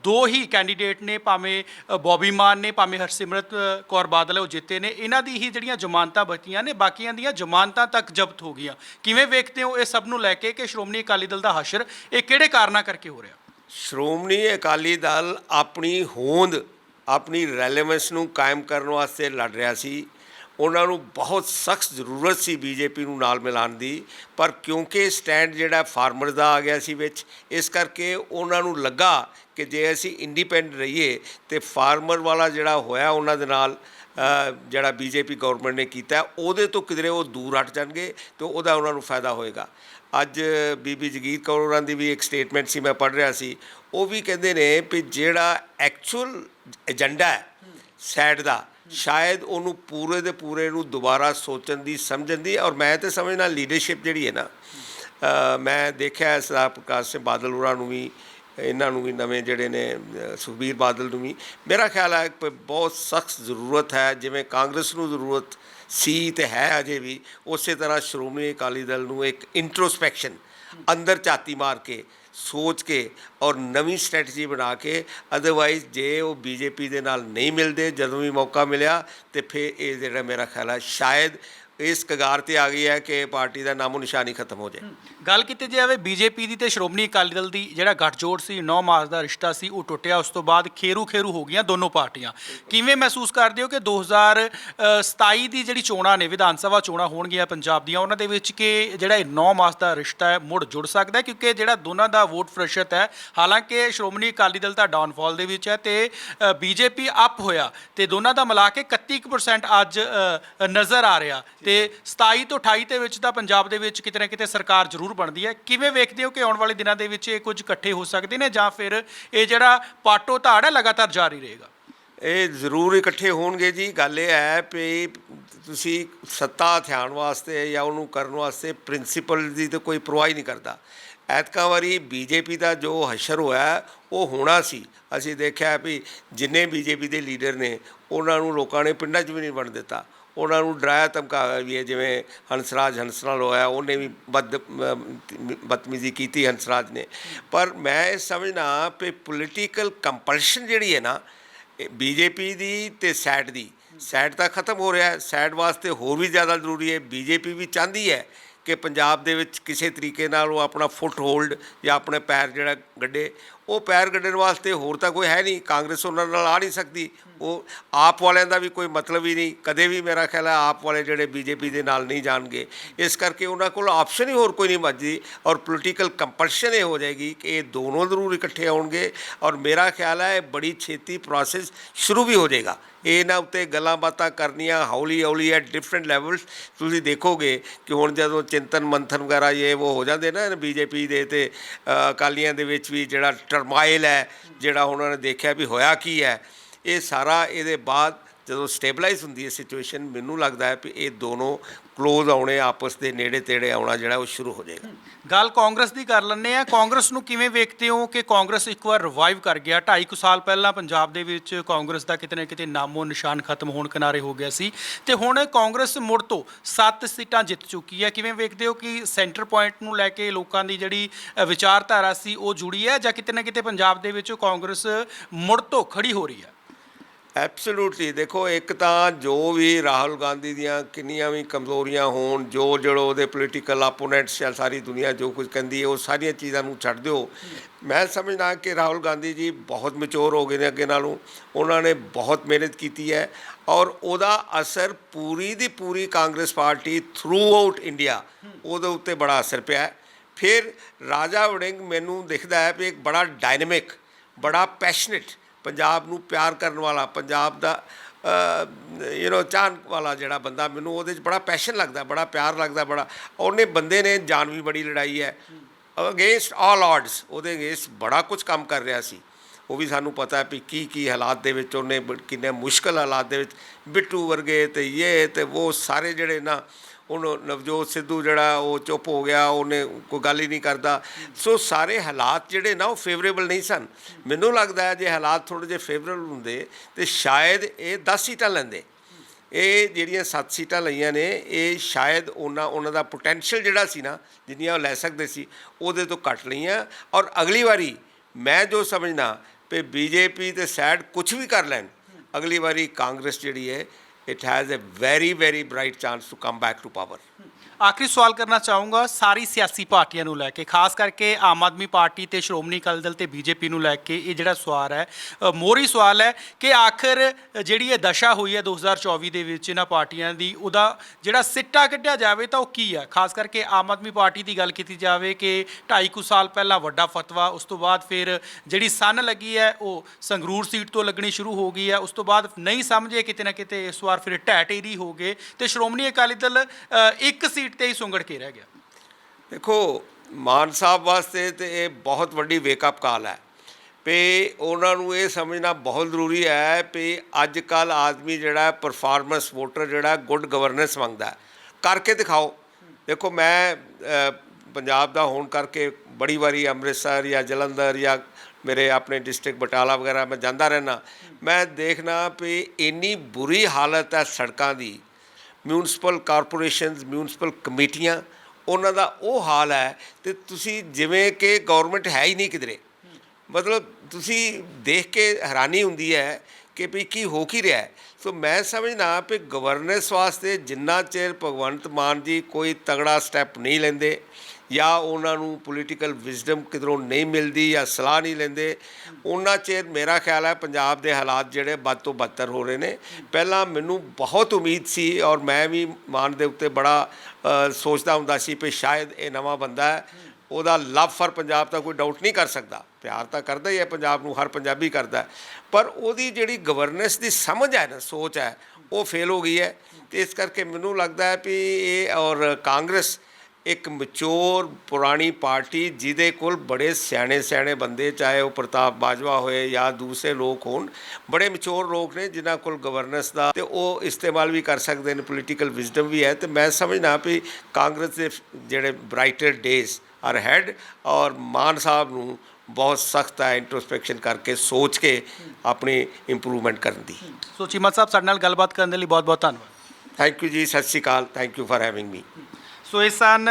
ਦੋ ਹੀ ਕੈਂਡੀਡੇਟ ਨੇ ਭਾਵੇਂ ਅ, ਬੌਬੀ ਮਾਨ ਨੇ ਭਾਵੇਂ ਹਰਸਿਮਰਤ ਕੌਰ ਬਾਦਲ ਉਹ ਜਿੱਤੇ ਨੇ। ਇਹਨਾਂ ਦੀ ਹੀ ਜਿਹੜੀਆਂ ਜ਼ਮਾਨਤਾਂ ਬਚੀਆਂ ਨੇ ਬਾਕੀਆਂ ਦੀਆਂ ਜ਼ਮਾਨਤਾਂ ਤੱਕ ਜ਼ਬਤ ਹੋ ਗਈਆਂ। ਕਿਵੇਂ ਵੇਖਦੇ ਹੋ ਇਹ ਸਭ ਨੂੰ ਲੈ ਕੇ ਕਿ ਸ਼੍ਰੋਮਣੀ ਅਕਾਲੀ ਦਲ ਦਾ ਹਸ਼ਰ ਇਹ ਕਿਹੜੇ ਕਾਰਨਾਂ ਕਰਕੇ ਹੋ ਰਿਹਾ? ਸ਼੍ਰੋਮਣੀ ਅਕਾਲੀ ਦਲ ਆਪਣੀ ਹੋਂਦ ਆਪਣੀ ਰੈਲੇਵੈਂਸ ਨੂੰ ਕਾਇਮ ਕਰਨ ਵਾਸਤੇ ਲੜ ਰਿਹਾ ਸੀ। ਉਹਨਾਂ ਨੂੰ ਬਹੁਤ ਸਖਤ ਜ਼ਰੂਰਤ ਸੀ ਬੀਜੇਪੀ ਨੂੰ ਨਾਲ ਮਿਲਾਉਣ ਦੀ ਪਰ ਕਿਉਂਕਿ ਸਟੈਂਡ ਜਿਹੜਾ ਫਾਰਮਰ ਦਾ ਆ ਗਿਆ ਸੀ ਵਿੱਚ ਇਸ ਕਰਕੇ ਉਹਨਾਂ ਨੂੰ ਲੱਗਾ ਕਿ ਜੇ ਅਸੀਂ ਇੰਡੀਪੈਂਡੈਂਟ ਰਹੀਏ ਤੇ ਫਾਰਮਰ ਵਾਲਾ ਜਿਹੜਾ ਹੋਇਆ ਉਹਨਾਂ ਦੇ ਨਾਲ ਅ, ਜਿਹੜਾ ਬੀਜੇਪੀ ਗਵਰਨਮੈਂਟ ਨੇ ਕੀਤਾ ਉਹਦੇ ਤੋਂ ਕਿਧਰੇ ਉਹ ਦੂਰ ਹਟ ਜਾਣਗੇ ਤੇ ਉਹਦਾ ਉਹਨਾਂ ਨੂੰ ਫਾਇਦਾ ਹੋਏਗਾ। ਅੱਜ ਬੀਬੀ ਜਗੀਰ ਕੌਰ ਹੋਰਾਂ ਦੀ ਵੀ ਇੱਕ ਸਟੇਟਮੈਂਟ ਸੀ ਮੈਂ ਪੜ੍ਹ ਰਿਹਾ ਸੀ ਉਹ ਵੀ ਕਹਿੰਦੇ ਨੇ ਵੀ ਜਿਹੜਾ ਐਕਚੁਅਲ ਏਜੰਡਾ ਹੈ ਸੈਡ ਦਾ ਸ਼ਾਇਦ ਉਹਨੂੰ ਪੂਰੇ ਦੇ ਪੂਰੇ ਨੂੰ ਦੁਬਾਰਾ ਸੋਚਣ ਦੀ, ਸਮਝਣ ਦੀ ਔਰ ਮੈਂ ਤੇ ਸਮਝਣਾ ਲੀਡਰਸ਼ਿਪ ਜਿਹੜੀ ਹੈ ਨਾ ਮੈਂ ਦੇਖਿਆ ਸਰਦਾਰ ਪ੍ਰਕਾਸ਼ ਸਿੰਘ ਬਾਦਲ ਹੋਰਾਂ ਨੂੰ ਵੀ, ਇਹਨਾਂ ਨੂੰ ਵੀ ਨਵੇਂ ਜਿਹੜੇ ਨੇ ਸੁਖਬੀਰ ਬਾਦਲ ਨੂੰ ਵੀ। ਮੇਰਾ ਖਿਆਲ ਹੈ ਕਿ ਬਹੁਤ ਸਖਤ ਜ਼ਰੂਰਤ ਹੈ, ਜਿਵੇਂ ਕਾਂਗਰਸ ਨੂੰ ਜ਼ਰੂਰਤ ਸੀ ਤੇ ਹੈ ਅਜੇ ਵੀ, ਉਸੇ ਤਰ੍ਹਾਂ ਸ਼੍ਰੋਮਣੀ ਅਕਾਲੀ ਦਲ ਨੂੰ ਇੱਕ ਇੰਟਰੋਸਪੈਕਸ਼ਨ ਅੰਦਰ ਝਾਤੀ ਮਾਰ ਕੇ ਸੋਚ ਕੇ ਔਰ ਨਵੀਂ ਸਟ੍ਰੈਟਜੀ ਬਣਾ ਕੇ ਅਦਰਵਾਈਜ਼ ਜੇ ਉਹ ਬੀਜੇਪੀ ਦੇ ਨਾਲ ਨਹੀਂ ਮਿਲਦੇ, ਜਦੋਂ ਵੀ ਮੌਕਾ ਮਿਲਿਆ, ਤੇ ਫਿਰ ਇਹ ਜਿਹੜਾ ਮੇਰਾ ਖਿਆਲ ਹੈ ਸ਼ਾਇਦ ਇਸ ਕਗਾਰ ਤੇ ਆ ਗਈ ਹੈ ਕਿ ਪਾਰਟੀ ਦਾ ਨਾਮੋ ਨਿਸ਼ਾਨੀ ਖਤਮ ਹੋ ਜਾਏ। ਗੱਲ ਕੀਤੀ ਜਾਵੇ ਬੀਜੇਪੀ ਦੀ ਤੇ ਸ਼੍ਰੋਮਣੀ ਅਕਾਲੀ ਦਲ ਦੀ ਜਿਹੜਾ ਗੱਠਜੋੜ ਸੀ 9 ਮਾਰਚ ਦਾ ਰਿਸ਼ਤਾ ਸੀ, ਉਹ ਟੁੱਟਿਆ। ਉਸ ਤੋਂ ਬਾਅਦ ਖੇਰੂ ਖੇਰੂ ਹੋ ਗਈਆਂ ਦੋਨੋਂ ਪਾਰਟੀਆਂ। ਕਿਵੇਂ ਮਹਿਸੂਸ ਕਰਦੇ ਹੋ ਕਿ 2027 ਦੀ ਜਿਹੜੀ ਚੋਣਾਂ ਨੇ, ਵਿਧਾਨ ਸਭਾ ਚੋਣਾਂ ਹੋਣਗੀਆਂ ਪੰਜਾਬ ਦੀਆਂ, ਉਹਨਾਂ ਦੇ ਵਿੱਚ ਕਿ ਜਿਹੜਾ ਇਹ 9 ਮਾਰਚ ਦਾ ਰਿਸ਼ਤਾ ਹੈ, ਮੁੜ ਜੁੜ ਸਕਦਾ ਕਿਉਂਕਿ ਜਿਹੜਾ ਦੋਨਾਂ ਦਾ ਵੋਟ ਪ੍ਰਤੀਸ਼ਤ ਹੈ, ਹਾਲਾਂਕਿ ਸ਼੍ਰੋਮਣੀ ਅਕਾਲੀ ਦਲ ਤਾਂ ਡਾਊਨਫਾਲ ਦੇ ਵਿੱਚ ਹੈ ਤੇ ਬੀਜੇਪੀ ਅਪ ਹੋਇਆ ਤੇ ਦੋਨਾਂ ਦਾ ਮਿਲਾ ਕੇ 31% ਅੱਜ ਨਜ਼ਰ ਆ ਰਿਹਾ। ਤੇ 27 ਤੋਂ 28 ਦੇ ਵਿੱਚ ਤਾਂ ਪੰਜਾਬ ਦੇ ਵਿੱਚ ਕਿਤੇ ਨਾ ਕਿਤੇ ਸਰਕਾਰ ਜ਼ਰੂਰ ਬਣਦੀ ਹੈ। ਕਿਵੇਂ ਵੇਖਦੇ ਹੋ ਕਿ ਆਉਣ ਵਾਲੇ ਦਿਨਾਂ ਦੇ ਵਿੱਚ ਇਹ ਕੁਝ ਇਕੱਠੇ ਹੋ ਸਕਦੇ ਨੇ ਜਾਂ ਫਿਰ ਇਹ ਜਿਹੜਾ ਪਾਟੋ ਧਾੜ ਹੈ ਲਗਾਤਾਰ ਜਾਰੀ ਰਹੇਗਾ? ਇਹ ਜ਼ਰੂਰ ਇਕੱਠੇ ਹੋਣਗੇ ਜੀ। ਗੱਲ ਇਹ ਹੈ ਵੀ ਤੁਸੀਂ ਸੱਤਾ ਹਥਿਆਣ ਵਾਸਤੇ ਜਾਂ ਉਹਨੂੰ ਕਰਨ ਵਾਸਤੇ ਪ੍ਰਿੰਸੀਪਲ ਦੀ ਤਾਂ ਕੋਈ ਪ੍ਰਵਾਹੀ ਨਹੀਂ ਕਰਦਾ। ਐਤਕਾਂ ਵਾਰੀ ਬੀਜੇਪੀ ਦਾ ਜੋ ਹਸ਼ਰ ਹੋਇਆ, ਉਹ ਹੋਣਾ ਸੀ। ਅਸੀਂ ਦੇਖਿਆ ਵੀ ਜਿੰਨੇ ਬੀਜੇਪੀ ਦੇ ਲੀਡਰ ਨੇ, ਉਹਨਾਂ ਨੂੰ ਲੋਕਾਂ ਨੇ ਪਿੰਡਾਂ 'ਚ ਵੀ ਨਹੀਂ ਵੰਡ ਦਿੱਤਾ। ਉਹਨਾਂ ਨੂੰ ਡਰਾਇਆ ਧਮਕਾਇਆ ਵੀ ਹੈ ਜਿਵੇਂ ਹੰਸਰਾਜ ਹੰਸ ਨਾਲ ਹੋਇਆ, ਉਹਨੇ ਵੀ ਬਦ ਬਦਤਮੀਜ਼ੀ ਕੀਤੀ ਹੰਸਰਾਜ ਨੇ। ਪਰ ਮੈਂ ਇਹ ਸਮਝਣਾ ਕਿ ਪੋਲੀਟੀਕਲ ਕੰਪਲਸ਼ਨ ਜਿਹੜੀ ਹੈ ਨਾ ਬੀਜੇਪੀ ਦੀ ਤੇ ਸੈਟ ਦੀ ਸੈਟ ਤਾਂ ਖਤਮ ਹੋ ਰਿਹਾ ਸੈਟ ਵਾਸਤੇ ਹੋਰ ਵੀ ਜ਼ਿਆਦਾ ਜ਼ਰੂਰੀ ਹੈ। ਬੀਜੇਪੀ ਵੀ ਚਾਹੁੰਦੀ ਹੈ ਕਿ ਪੰਜਾਬ ਦੇ ਵਿੱਚ ਕਿਸੇ ਤਰੀਕੇ ਨਾਲ ਉਹ ਆਪਣਾ ਫੁੱਟ ਹੋਲਡ ਜਾਂ ਆਪਣੇ ਪੈਰ ਜਿਹੜਾ ਗੱਡੇ ਉਹ ਪੈਰ ਗੱਡਣ ਵਾਸਤੇ ਹੋਰ ਤਾਂ ਕੋਈ ਹੈ ਨਹੀਂ, ਕਾਂਗਰਸ ਉਹਨਾਂ ਨਾਲ ਆ ਨਹੀਂ ਸਕਦੀ। ਉਹ ਆਪ ਵਾਲਿਆਂ ਦਾ ਵੀ ਕੋਈ ਮਤਲਬ ਹੀ ਨਹੀਂ, ਕਦੇ ਵੀ ਮੇਰਾ ਖਿਆਲ ਹੈ ਆਪ ਵਾਲੇ ਜਿਹੜੇ ਬੀਜੇਪੀ ਦੇ ਨਾਲ ਨਹੀਂ ਜਾਣਗੇ। ਇਸ ਕਰਕੇ ਉਹਨਾਂ ਕੋਲ ਆਪਸ਼ਨ ਹੀ ਹੋਰ ਕੋਈ ਨਹੀਂ ਬਚਦੀ ਔਰ ਪੋਲੀਟੀਕਲ ਕੰਪਲਸ਼ਨ ਇਹ ਹੋ ਜਾਏਗੀ ਕਿ ਇਹ ਦੋਨੋਂ ਜ਼ਰੂਰ ਇਕੱਠੇ ਆਉਣਗੇ ਔਰ ਮੇਰਾ ਖਿਆਲ ਹੈ ਇਹ ਬੜੀ ਛੇਤੀ ਪ੍ਰੋਸੈਸ ਸ਼ੁਰੂ ਵੀ ਹੋ ਜਾਏਗਾ। ਇਹਨਾਂ ਉੱਤੇ ਗੱਲਾਂ ਬਾਤਾਂ ਕਰਨੀਆਂ ਹੌਲੀ ਹੌਲੀ ਐਟ ਡਿਫਰੈਂਟ ਲੈਵਲਸ ਤੁਸੀਂ ਦੇਖੋਗੇ ਕਿ ਹੁਣ ਜਦੋਂ ਚਿੰਤਨ ਮੰਥਨ ਵਗੈਰਾ ਇਹ ਉਹ ਹੋ ਜਾਂਦੇ ਨਾ ਬੀਜੇਪੀ ਦੇ ਤੇ ਅਕਾਲੀਆਂ ਦੇ ਵਿੱਚ ਵੀ ਜਿਹੜਾ ਟਰਮਾਈਲ ਹੈ, ਜਿਹੜਾ ਉਹਨਾਂ ਨੇ ਦੇਖਿਆ ਵੀ ਹੋਇਆ ਕੀ ਹੈ, ਇਹ ਸਾਰਾ ਇਹਦੇ ਬਾਅਦ ਜਦੋਂ ਸਟੇਬਲਾਈਜ਼ ਹੁੰਦੀ ਹੈ ਸਿਚੁਏਸ਼ਨ ਮੈਨੂੰ ਲੱਗਦਾ ਹੈ ਕਿ ਇਹ ਦੋਨੋਂ ਕਲੋਜ਼ ਆਉਣੇ, ਆਪਸ ਦੇ ਨੇੜੇ ਤੇੜੇ ਆਉਣਾ ਜਿਹੜਾ ਉਹ ਸ਼ੁਰੂ ਹੋ ਜਾਏਗਾ। ਗੱਲ ਕਾਂਗਰਸ ਦੀ ਕਰ ਲੈਂਦੇ ਆ ਕਾਂਗਰਸ ਨੂੰ ਕਿਵੇਂ ਵੇਖਦੇ ਹੋ ਕਿ ਕਾਂਗਰਸ ਇੱਕ ਵਾਰ ਰਿਵਾਈਵ ਕਰ ਗਿਆ? 2.5 ਕੁ ਸਾਲ ਪਹਿਲਾਂ ਪੰਜਾਬ ਦੇ ਵਿੱਚ ਕਾਂਗਰਸ ਦਾ ਕਿਤੇ ਨਾ ਕਿਤੇ ਨਾਮੋ ਨਿਸ਼ਾਨ ਖਤਮ ਹੋਣ ਕਿਨਾਰੇ ਹੋ ਗਿਆ ਸੀ। ਤੇ ਹੁਣ ਕਾਂਗਰਸ ਮੁੜ ਤੋਂ 7 ਸੀਟਾਂ ਜਿੱਤ ਚੁੱਕੀ ਹੈ। ਕਿਵੇਂ ਵੇਖਦੇ ਹੋ ਕਿ ਸੈਂਟਰ ਪੁਆਇੰਟ ਨੂੰ ਲੈ ਕੇ ਲੋਕਾਂ ਦੀ ਜਿਹੜੀ ਵਿਚਾਰਧਾਰਾ ਸੀ, ਉਹ ਜੁੜੀ ਹੈ ਜਾਂ ਕਿਤੇ ਨਾ ਕਿਤੇ ਪੰਜਾਬ ਦੇ ਵਿੱਚ ਕਾਂਗਰਸ ਮੁੜ ਤੋਂ ਖੜੀ ਹੋ ਰਹੀ ਹੈ? ਐਬਸੋਲੂਟਲੀ ਦੇਖੋ, ਇੱਕ ਤਾਂ ਜੋ ਵੀ ਰਾਹੁਲ ਗਾਂਧੀ ਦੀਆਂ ਕਿੰਨੀਆਂ ਵੀ ਕਮਜ਼ੋਰੀਆਂ ਹੋਣ, ਜੋ ਜਿਹੜੋ ਉਹਦੇ ਪੋਲੀਟੀਕਲ ਆਪੋਨੈਂਟਸ ਜਾਂ ਸਾਰੀ ਦੁਨੀਆ ਜੋ ਕੁਝ ਕਹਿੰਦੀ ਹੈ, ਉਹ ਸਾਰੀਆਂ ਚੀਜ਼ਾਂ ਨੂੰ ਛੱਡ ਦਿਓ। ਮੈਂ ਸਮਝਦਾ ਕਿ ਰਾਹੁਲ ਗਾਂਧੀ ਜੀ ਬਹੁਤ ਮੈਚੁਰ ਹੋ ਗਏ ਨੇ ਅੱਗੇ ਨਾਲੋਂ। ਉਹਨਾਂ ਨੇ ਬਹੁਤ ਮਿਹਨਤ ਕੀਤੀ ਹੈ ਔਰ ਉਹਦਾ ਅਸਰ ਪੂਰੀ ਦੀ ਪੂਰੀ Congress party throughout India ਉਹਦੇ ਉੱਤੇ ਬੜਾ ਅਸਰ ਪਿਆ ਹੈ। ਫਿਰ ਰਾਜਾ ਵੜਿੰਗ ਮੈਨੂੰ ਦਿਖਦਾ ਹੈ ਵੀ ਇੱਕ ਬੜਾ ਡਾਇਨਾਮਿਕ ਬੜਾ ਪੈਸ਼ਨੇਟ ਪੰਜਾਬ ਨੂੰ ਪਿਆਰ ਕਰਨ ਵਾਲਾ, ਪੰਜਾਬ ਦਾ ਯੂ نو ਚਾਹਣ ਵਾਲਾ ਜਿਹੜਾ ਬੰਦਾ ਮੈਨੂੰ ਉਹਦੇ 'ਚ ਬੜਾ ਪੈਸ਼ਨ ਲੱਗਦਾ, ਬੜਾ ਪਿਆਰ ਲੱਗਦਾ, ਬੜਾ। ਉਹਨੇ ਬੰਦੇ ਨੇ ਜਾਨ ਵੀ ਬੜੀ ਲੜਾਈ ਹੈ। ਅਗੇਂਸਟ ਆਲ ਆਡਸ ਉਹਦੇ ਅਗੇਂਸਟ ਬੜਾ ਕੁਝ ਕੰਮ ਕਰ ਰਿਹਾ ਸੀ। ਉਹ ਵੀ ਸਾਨੂੰ ਪਤਾ ਹੈ ਵੀ ਕੀ ਕੀ ਹਾਲਾਤ ਦੇ ਵਿੱਚ ਉਹਨੇ ਕਿੰਨੇ ਮੁਸ਼ਕਲ ਹਾਲਾਤ ਦੇ ਵਿੱਚ ਬਿੱਟੂ ਵਰਗੇ ਤੇ ਇਹ ਤੇ ਉਹ ਸਾਰੇ ਜਿਹੜੇ ਨਾ ਹੁਣ ਨਵਜੋਤ ਸਿੱਧੂ ਜਿਹੜਾ ਉਹ ਚੁੱਪ ਹੋ ਗਿਆ, ਉਹਨੇ ਕੋਈ ਗੱਲ ਹੀ ਨਹੀਂ ਕਰਦਾ। ਸੋ ਸਾਰੇ ਹਾਲਾਤ ਜਿਹੜੇ ਨਾ ਉਹ ਫੇਵਰੇਬਲ ਨਹੀਂ ਸਨ। ਮੈਨੂੰ ਲੱਗਦਾ ਹੈ ਜੇ ਹਾਲਾਤ ਥੋੜੇ ਜਿਹੇ ਫੇਵਰੇਬਲ ਹੁੰਦੇ, ਤੇ ਸ਼ਾਇਦ ਇਹ 10 ਸੀਟਾਂ ਲੈਂਦੇ। ਇਹ ਜਿਹੜੀਆਂ 7 ਸੀਟਾਂ ਲਈਆਂ ਨੇ, ਇਹ ਸ਼ਾਇਦ ਉਹਨਾਂ ਉਹਨਾਂ ਦਾ ਪੋਟੈਂਸ਼ੀਅਲ ਜਿਹੜਾ ਸੀ ਨਾ, ਜਿੰਨੀਆਂ ਉਹ ਲੈ ਸਕਦੇ ਸੀ, ਉਹਦੇ ਤੋਂ ਘੱਟ ਲਈਆਂ। ਔਰ ਅਗਲੀ ਵਾਰੀ ਮੈਂ ਜੋ ਸਮਝਣਾ ਕਿ ਬੀਜੇਪੀ ਤੇ ਸੈਡ ਕੁਝ ਵੀ ਕਰ ਲੈਣ, ਅਗਲੀ ਵਾਰੀ ਕਾਂਗਰਸ ਜਿਹੜੀ ਹੈ it has a very, very bright chance to come back to power. ਆਖਰੀ ਸਵਾਲ ਕਰਨਾ ਚਾਹੂੰਗਾ ਸਾਰੀ ਸਿਆਸੀ ਪਾਰਟੀਆਂ ਨੂੰ ਲੈ ਕੇ ਖਾਸ ਕਰਕੇ ਆਮ ਆਦਮੀ ਪਾਰਟੀ ਤੇ ਸ਼੍ਰੋਮਣੀ ਅਕਾਲੀ ਦਲ ਤੇ ਬੀਜੇਪੀ ਨੂੰ ਲੈ ਕੇ ਇਹ ਜਿਹੜਾ ਸਵਾਲ ਹੈ ਅ, ਮੋਹਰੀ ਸਵਾਲ ਹੈ ਕਿ ਆਖਰ ਜਿਹੜੀ ਇਹ ਦਸ਼ਾ ਹੋਈ ਹੈ 2024 ਦੇ ਵਿੱਚ ਇਹਨਾਂ ਪਾਰਟੀਆਂ ਦੀ ਉਹਦਾ ਜਿਹੜਾ ਸਿੱਟਾ ਕੱਢਿਆ ਜਾਵੇ ਤਾਂ ਉਹ ਕੀ ਹੈ? ਖਾਸ ਕਰਕੇ ਆਮ ਆਦਮੀ ਪਾਰਟੀ ਦੀ ਗੱਲ ਕੀਤੀ ਜਾਵੇ ਕਿ 2.5 ਕੁ ਸਾਲ ਪਹਿਲਾਂ ਵੱਡਾ ਫਤਵਾ ਉਸ ਤੋਂ ਬਾਅਦ ਫਿਰ ਜਿਹੜੀ ਸੰਨ ਲੱਗੀ ਹੈ ਉਹ ਸੰਗਰੂਰ ਸੀਟ ਤੋਂ ਲੱਗਣੀ ਸ਼ੁਰੂ ਹੋ ਗਈ ਹੈ ਉਸ ਤੋਂ ਬਾਅਦ ਨਹੀਂ ਸਮਝੇ ਕਿਤੇ ਨਾ ਕਿਤੇ ਇਸ ਵਾਰ ਫਿਰ ਢਹਿ ਢੇਰੀ ਹੋ ਗਏ ਤੇ ਸ਼੍ਰੋਮਣੀ ਅਕਾਲੀ ਦਲ ਇੱਕ ਸੀਟ ਤੇ ਹੀ ਸੁੰਗੜ ਕੇ ਰਹਿ ਗਿਆ। ਦੇਖੋ, ਮਾਨ ਸਾਹਿਬ ਵਾਸਤੇ ਤੇ ਇਹ ਬਹੁਤ ਵੱਡੀ ਵੇਕਅਪ ਕਾਲ ਹੈ ਵੀ ਉਹਨਾਂ ਨੂੰ ਇਹ ਸਮਝਣਾ ਬਹੁਤ ਜ਼ਰੂਰੀ ਹੈ ਵੀ ਅੱਜ ਕੱਲ ਆਦਮੀ ਜਿਹੜਾ ਪਰਫਾਰਮੈਂਸ ਵੋਟਰ ਜਿਹੜਾ ਗੁੱਡ ਗਵਰਨੈਂਸ ਮੰਗਦਾ ਕਰਕੇ ਦਿਖਾਓ। ਦੇਖੋ, ਮੈਂ ਪੰਜਾਬ ਦਾ ਹੋਣ ਕਰਕੇ ਬੜੀ ਵਾਰੀ ਅੰਮ੍ਰਿਤਸਰ ਜਾਂ ਜਲੰਧਰ ਜਾਂ ਮੇਰੇ ਆਪਣੇ ਡਿਸਟ੍ਰਿਕਟ ਬਟਾਲਾ ਵਗੈਰਾ ਮੈਂ ਜਾਂਦਾ ਰਹਿਣਾ ਮੈਂ ਦੇਖਣਾ ਵੀ ਇੰਨੀ ਬੁਰੀ ਹਾਲਤ ਹੈ ਸੜਕਾਂ ਦੀ ਮਿਊਨਿਸਪਲ ਕਾਰਪੋਰੇਸ਼ਨਸ, ਮਿਊਨਿਸਪਲ ਕਮੇਟੀਆਂ, ਉਹਨਾਂ ਦਾ ਉਹ ਹਾਲ ਹੈ ਤੇ ਤੁਸੀਂ ਜਿਵੇਂ ਕਿ ਗਵਰਨਮੈਂਟ ਹੈ ਹੀ ਨਹੀਂ ਕਿਧਰੇ। ਮਤਲਬ ਤੁਸੀਂ ਦੇਖ ਕੇ ਹੈਰਾਨੀ ਹੁੰਦੀ ਹੈ ਕਿ ਵੀ ਕੀ ਹੋ ਕੀ ਰਿਹਾ ਸੋ ਮੈਂ ਸਮਝਣਾ ਵੀ ਗਵਰਨੈਂਸ ਵਾਸਤੇ ਜਿੰਨਾ ਚਿਰ ਭਗਵੰਤ ਮਾਨ ਜੀ ਕੋਈ ਤਗੜਾ ਸਟੈਪ ਨਹੀਂ ਲੈਂਦੇ ਜਾਂ ਉਹਨਾਂ ਨੂੰ ਪੋਲੀਟੀਕਲ ਵਿਜ਼ਡਮ ਕਿਧਰੋਂ ਨਹੀਂ ਮਿਲਦੀ ਜਾਂ ਸਲਾਹ ਨਹੀਂ ਲੈਂਦੇ, ਉਹਨਾਂ ਚਿਰ ਮੇਰਾ ਖਿਆਲ ਹੈ ਪੰਜਾਬ ਦੇ ਹਾਲਾਤ ਜਿਹੜੇ ਵੱਧ ਤੋਂ ਬਦਤਰ ਹੋ ਰਹੇ ਨੇ। ਪਹਿਲਾਂ ਮੈਨੂੰ ਬਹੁਤ ਉਮੀਦ ਸੀ ਔਰ ਮੈਂ ਵੀ ਮਾਨ ਦੇ ਉੱਤੇ ਬੜਾ ਸੋਚਦਾ ਹੁੰਦਾ ਸੀ ਕਿ ਸ਼ਾਇਦ ਇਹ ਨਵਾਂ ਬੰਦਾ ਹੈ, ਉਹਦਾ ਲਵ ਫਰ ਪੰਜਾਬ ਤਾਂ ਕੋਈ ਡਾਊਟ ਨਹੀਂ ਕਰ ਸਕਦਾ। ਪਿਆਰ ਤਾਂ ਕਰਦਾ ਹੀ ਹੈ ਪੰਜਾਬ ਨੂੰ, ਹਰ ਪੰਜਾਬੀ ਕਰਦਾ ਪਰ ਉਹਦੀ ਜਿਹੜੀ ਗਵਰਨੈਂਸ ਦੀ ਸਮਝ ਹੈ ਨਾ, ਸੋਚ ਹੈ, ਉਹ ਫੇਲ ਹੋ ਗਈ ਹੈ। ਤੇ ਇਸ ਕਰਕੇ ਮੈਨੂੰ ਲੱਗਦਾ ਹੈ ਵੀ ਇਹ ਔਰ ਕਾਂਗਰਸ ਇੱਕ ਮੈਚੁਰ ਪੁਰਾਣੀ ਪਾਰਟੀ ਜਿਹਦੇ ਕੋਲ ਬੜੇ ਸਿਆਣੇ ਸਿਆਣੇ ਬੰਦੇ ਚਾਹੇ ਉਹ ਪ੍ਰਤਾਪ ਬਾਜਵਾ ਹੋਏ ਜਾਂ ਦੂਸਰੇ ਲੋਕ ਹੋਣ ਬੜੇ ਮੈਚੁਰ ਲੋਕ ਨੇ ਜਿਨ੍ਹਾਂ ਕੋਲ ਗਵਰਨੈਂਸ ਦਾ ਤੇ ਉਹ ਇਸਤੇਮਾਲ ਵੀ ਕਰ ਸਕਦੇ ਨੇ ਪੋਲੀਟੀਕਲ ਵਿਜ਼ਡਮ ਵੀ ਹੈ ਤੇ ਮੈਂ ਸਮਝਦਾ ਵੀ ਕਾਂਗਰਸ ਦੇ ਜਿਹੜੇ ਬ੍ਰਾਈਟਰ ਡੇਜ਼ ਆਰ ਹੈਡ ਔਰ ਮਾਨ ਸਾਹਿਬ ਨੂੰ ਬਹੁਤ ਸਖਤ ਹੈ ਇੰਟਰੋਸਪੈਕਸ਼ਨ ਕਰਕੇ ਸੋਚ ਕੇ ਆਪਣੀ ਇੰਪਰੂਵਮੈਂਟ ਕਰਨ ਦੀ। ਸੋ ਚੀਮਾ ਸਾਹਿਬ ਸਾਡੇ ਨਾਲ ਗੱਲਬਾਤ ਕਰਨ ਦੇ ਲਈ ਬਹੁਤ-ਬਹੁਤ ਧੰਨਵਾਦ। ਥੈਂਕ ਯੂ ਜੀ ਸਤਿ ਸ਼੍ਰੀ ਅਕਾਲ thank you for having me so ਇਹ ਸਨ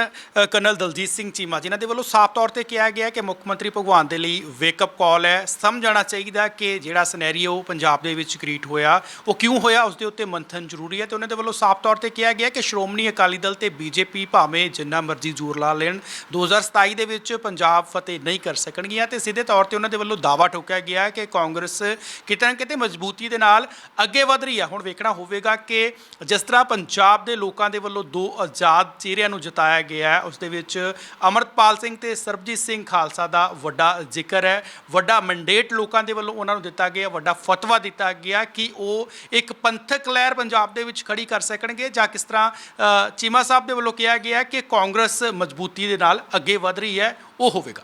ਕਰਨਲ ਦਲਜੀਤ ਸਿੰਘ ਚੀਮਾ, ਜਿਨ੍ਹਾਂ ਦੇ ਵੱਲੋਂ ਸਾਫ਼ ਤੌਰ ਤੇ ਕਿਹਾ ਗਿਆ ਕਿ ਮੁੱਖ ਮੰਤਰੀ ਭਗਵਾਨ ਦੇ ਲਈ ਵੇਕਅਪ ਕਾਲ ਹੈ। ਸਮਝਣਾ ਚਾਹੀਦਾ ਕਿ ਜਿਹੜਾ ਸਿਨੈਰੀਓ ਪੰਜਾਬ ਦੇ ਵਿੱਚ ਕ੍ਰੀਏਟ ਹੋਇਆ, ਉਹ ਕਿਉਂ ਹੋਇਆ ਉਸ ਦੇ ਉੱਤੇ ਮੰਥਨ ਜ਼ਰੂਰੀ ਹੈ ਤੇ ਉਹਨਾਂ ਦੇ ਵੱਲੋਂ ਸਾਫ਼ ਤੌਰ ਤੇ ਕਿਹਾ ਗਿਆ ਕਿ ਸ਼੍ਰੋਮਣੀ ਅਕਾਲੀ ਦਲ ਤੇ ਬੀਜੇਪੀ ਭਾਵੇਂ ਜਿੰਨਾ ਮਰਜ਼ੀ ਜ਼ੋਰ ਲਾ ਲੈਣ 2027 ਦੇ ਵਿੱਚ ਪੰਜਾਬ ਫਤਿਹ ਨਹੀਂ ਕਰ ਸਕਣਗੀਆਂ ਤੇ ਸਿੱਧੇ ਤੌਰ ਤੇ ਉਹਨਾਂ ਦੇ ਵੱਲੋਂ ਦਾਵਾ ਠੋਕਿਆ ਗਿਆ ਕਿ ਕਾਂਗਰਸ ਕਿਤੇ ਨਾ ਕਿਤੇ ਮਜ਼ਬੂਤੀ ਦੇ ਨਾਲ ਅੱਗੇ ਵਧ ਰਹੀ ਹੈ। ਹੁਣ ਵੇਖਣਾ ਹੋਵੇਗਾ ਕਿ ਜਿਸ ਤਰ੍ਹਾਂ ਪੰਜਾਬ ਦੇ ਲੋਕਾਂ ਦੇ ਵੱਲੋਂ ਦੋ ਆਜ਼ਾਦ ਚਿਹਰਿਆਂ ਨੂੰ ਜਤਾਇਆ ਗਿਆ ਹੈ। ਉਸ ਦੇ ਵਿੱਚ ਅਮਰਤਪਾਲ ਸਿੰਘ ਤੇ ਸਰਬਜੀਤ ਸਿੰਘ ਖਾਲਸਾ ਦਾ ਵੱਡਾ ਜ਼ਿਕਰ ਹੈ। ਵੱਡਾ ਮੈਂਡੇਟ ਲੋਕਾਂ ਦੇ ਵੱਲੋਂ ਉਹਨਾਂ ਨੂੰ ਦਿੱਤਾ ਗਿਆ ਵੱਡਾ ਫਤਵਾ ਦਿੱਤਾ ਗਿਆ ਕਿ ਉਹ ਇੱਕ ਪੰਥਕ ਲਹਿਰ ਪੰਜਾਬ ਦੇ ਵਿੱਚ ਖੜੀ ਕਰ ਸਕਣਗੇ ਜਾਂ ਕਿਸ ਤਰ੍ਹਾਂ ਚੀਮਾ ਸਾਹਿਬ ਦੇ ਵੱਲੋਂ ਕਿਹਾ ਗਿਆ ਕਿ ਕਾਂਗਰਸ ਮਜ਼ਬੂਤੀ ਦੇ ਨਾਲ ਅੱਗੇ ਵਧ ਰਹੀ ਹੈ, ਉਹ ਹੋਵੇਗਾ।